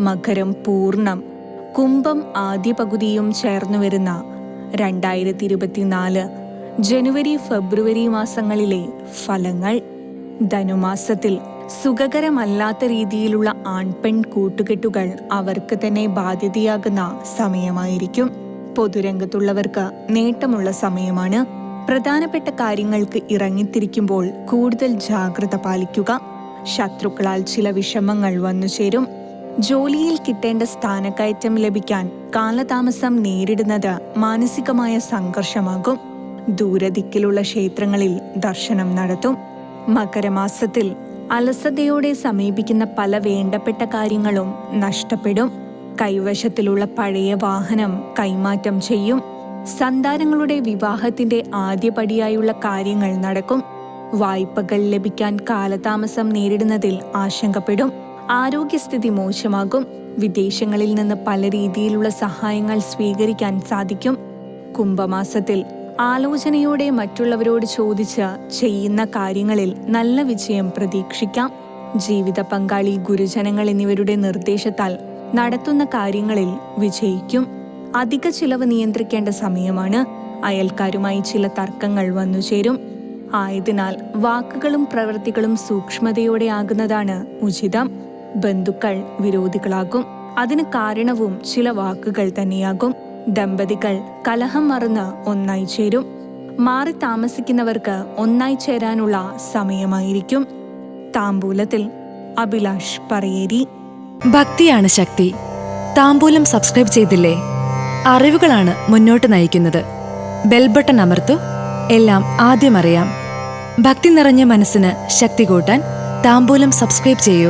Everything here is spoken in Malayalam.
മകരം പൂർണം കുംഭം ആദ്യ പകുതിയും ചേർന്നു വരുന്ന രണ്ടായിരത്തി ഇരുപത്തിനാല് ജനുവരി ഫെബ്രുവരി മാസങ്ങളിലെ ഫലങ്ങൾ. ധനുമാസത്തിൽ സുഖകരമല്ലാത്ത രീതിയിലുള്ള ആൺപെൺ കൂട്ടുകെട്ടുകൾ അവർക്ക് തന്നെ ബാധ്യതയാകുന്ന സമയമായിരിക്കും. പൊതുരംഗത്തുള്ളവർക്ക് നേട്ടമുള്ള സമയമാണ്. പ്രധാനപ്പെട്ട കാര്യങ്ങൾക്ക് ഇറങ്ങിത്തിരിക്കുമ്പോൾ കൂടുതൽ ജാഗ്രത പാലിക്കുക. ശത്രുക്കളാൽ ചില വിഷമങ്ങൾ വന്നുചേരും. ജോലിയിൽ കിട്ടേണ്ട സ്ഥാനക്കയറ്റം ലഭിക്കാൻ കാലതാമസം നേരിടുന്നത് മാനസികമായ സംഘർഷമാകും. ദൂരദിക്കിലുള്ള ക്ഷേത്രങ്ങളിൽ ദർശനം നടത്തും. മകരമാസത്തിൽ അലസതയോടെ സമീപിക്കുന്ന പല വേണ്ടപ്പെട്ട കാര്യങ്ങളും നഷ്ടപ്പെടും. കൈവശത്തിലുള്ള പഴയ വാഹനം കൈമാറ്റം ചെയ്യും. സന്താനങ്ങളുടെ വിവാഹത്തിന്റെ ആദ്യപടിയായുള്ള കാര്യങ്ങൾ നടക്കും. വായ്പകൾ ലഭിക്കാൻ കാലതാമസം നേരിടുന്നതിൽ ആശങ്കപ്പെടും. ആരോഗ്യസ്ഥിതി മോശമാകും. വിദേശങ്ങളിൽ നിന്ന് പല രീതിയിലുള്ള സഹായങ്ങൾ സ്വീകരിക്കാൻ സാധിക്കും. കുംഭമാസത്തിൽ ആലോചനയോടെ മറ്റുള്ളവരോട് ചോദിച്ച് ചെയ്യുന്ന കാര്യങ്ങളിൽ നല്ല വിജയം പ്രതീക്ഷിക്കാം. ജീവിത പങ്കാളി ഗുരുജനങ്ങൾ എന്നിവരുടെ നിർദ്ദേശത്താൽ നടത്തുന്ന കാര്യങ്ങളിൽ വിജയിക്കും. അധിക ചിലവ് നിയന്ത്രിക്കേണ്ട സമയമാണ്. അയൽക്കാരുമായി ചില തർക്കങ്ങൾ വന്നുചേരും. ആയതിനാൽ വാക്കുകളും പ്രവൃത്തികളും സൂക്ഷ്മതയോടെ ആകുന്നതാണ് ഉചിതം. ബന്ധുക്കൾ വിരോധികളാകും. അതിന് കാരണവും ചില വാക്കുകൾ തന്നെയാകും. ദമ്പതികൾ കലഹം മറന്ന് ഒന്നായി ചേരും. മാറി താമസിക്കുന്നവർക്ക് ഒന്നായി ചേരാനുള്ള സമയമായിരിക്കും. താമ്പൂലത്തിൽ അഭിലാഷ് പറയേരി. ഭക്തിയാണ് ശക്തി. താമ്പൂലം സബ്സ്ക്രൈബ് ചെയ്തില്ലേ? അറിവുകളാണ് മുന്നോട്ട് നയിക്കുന്നത്. ബെൽ ബട്ടൺ അമർത്തു. എല്ലാം ആദ്യം അറിയാം. ഭക്തി നിറഞ്ഞ മനസ്സിന് ശക്തി കൂട്ടാൻ താമ്പൂലം സബ്സ്ക്രൈബ് ചെയ്യൂ.